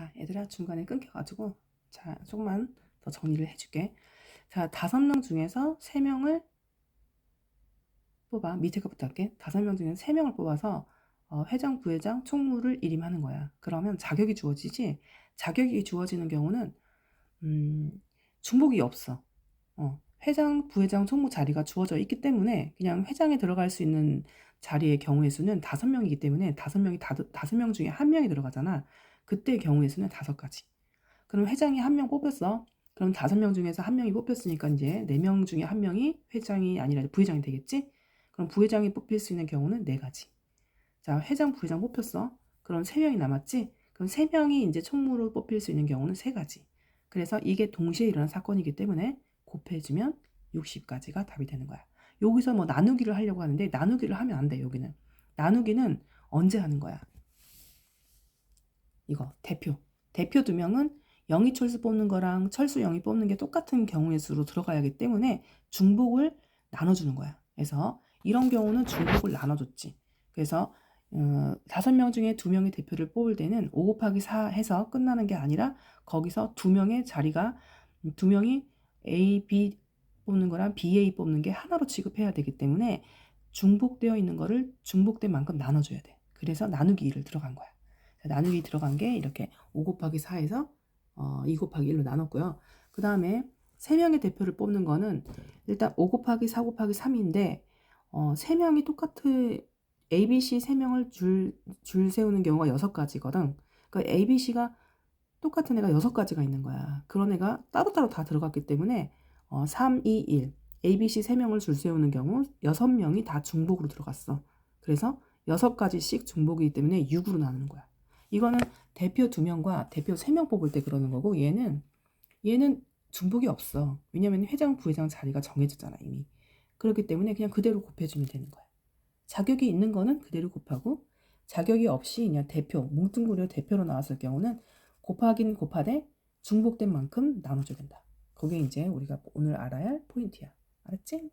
자, 얘들아 중간에 끊겨가지고 자 조금만 더 정리를 해줄게. 자, 다섯 명 중에서 세 명을 뽑아 밑에 거부터 할게. 다섯 명 중에 세 명을 뽑아서 어, 회장, 부회장, 총무를 일임하는 거야. 그러면 자격이 주어지지. 자격이 주어지는 경우는 음, 중복이 없어. 어, 회장, 부회장, 총무 자리가 주어져 있기 때문에 그냥 회장에 들어갈 수 있는 자리의 경우의 수는 다섯 명이기 때문에 다섯 명이 다, 다섯 명 중에 한 명이 들어가잖아. 그때 경우의 수는 다섯 가지. 그럼 회장이 한 명 뽑혔어. 그럼 다섯 명 중에서 한 명이 뽑혔으니까 이제 네 명 중에 한 명이 회장이 아니라 부회장이 되겠지? 그럼 부회장이 뽑힐 수 있는 경우는 네 가지. 자, 회장, 부회장 뽑혔어. 그럼 세 명이 남았지? 그럼 세 명이 이제 총무로 뽑힐 수 있는 경우는 세 가지. 그래서 이게 동시에 일어난 사건이기 때문에 곱해주면 60까지가 답이 되는 거야. 여기서 뭐 나누기를 하려고 하는데 나누기를 하면 안 돼, 여기는. 나누기는 언제 하는 거야? 이거, 대표. 대표 두 명은 영희 철수 뽑는 거랑 철수 영희 뽑는 게 똑같은 경우의 수로 들어가야 하기 때문에 중복을 나눠주는 거야. 그래서 이런 경우는 중복을 나눠줬지. 그래서 어, 다섯 명 중에 두 명의 대표를 뽑을 때는 5 곱하기 4 해서 끝나는 게 아니라 거기서 두 명의 자리가 두 명이 A, B 뽑는 거랑 BA 뽑는 게 하나로 취급해야 되기 때문에 중복되어 있는 거를 중복된 만큼 나눠줘야 돼. 그래서 나누기 1을 들어간 거야. 나누기 들어간 게 이렇게 5 곱하기 4에서 어, 2 곱하기 1로 나눴고요. 그 다음에 3명의 대표를 뽑는 거는 일단 5 곱하기 4 곱하기 3인데 어, 3명이 똑같은 A, B, C 3명을 줄, 줄 세우는 경우가 6가지거든. 그러니까 A, B, C가 똑같은 애가 6가지가 있는 거야. 그런 애가 따로따로 다 들어갔기 때문에 어, 3, 2, 1 A, B, C 3명을 줄 세우는 경우 6명이 다 중복으로 들어갔어. 그래서 6가지씩 중복이기 때문에 6으로 나누는 거야. 이거는 대표 2명과 대표 3명 뽑을 때 그러는 거고 얘는 얘는 중복이 없어. 왜냐면 회장, 부회장 자리가 정해졌잖아 이미. 그렇기 때문에 그냥 그대로 곱해주면 되는 거야. 자격이 있는 거는 그대로 곱하고 자격이 없이 그냥 대표, 뭉뚱그려 대표로 나왔을 경우는 곱하긴 곱하되 중복된 만큼 나눠줘야 된다. 그게 이제 우리가 오늘 알아야 할 포인트야. 알았지?